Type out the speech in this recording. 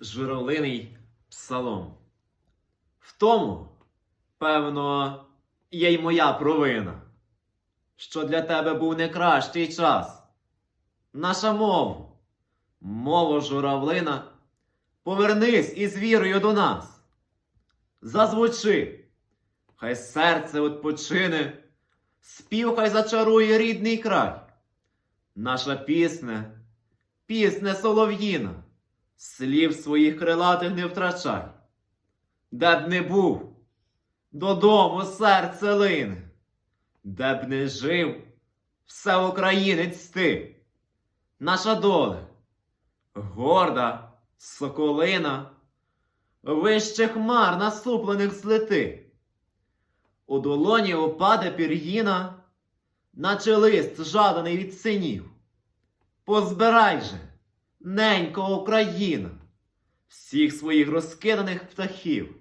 Журавлиний псалом. В тому, певно, є й моя провина, що для тебе був не кращий час. Наша мова, мова журавлина, повернись із вірою до нас. Зазвучи, хай серце відпочине, спів хай зачарує рідний край. Наша пісня, пісня солов'їна, слів своїх крилатих не втрачай. Де б не був, додому серце лине, де б не жив, все українець ти. Наша доля, горда соколина, вище хмар насуплених злети. У долоні опаде пір'їна, наче лист жаданий від синів. Позбирай же, ненько Україна, всіх своїх розкиданих птахів.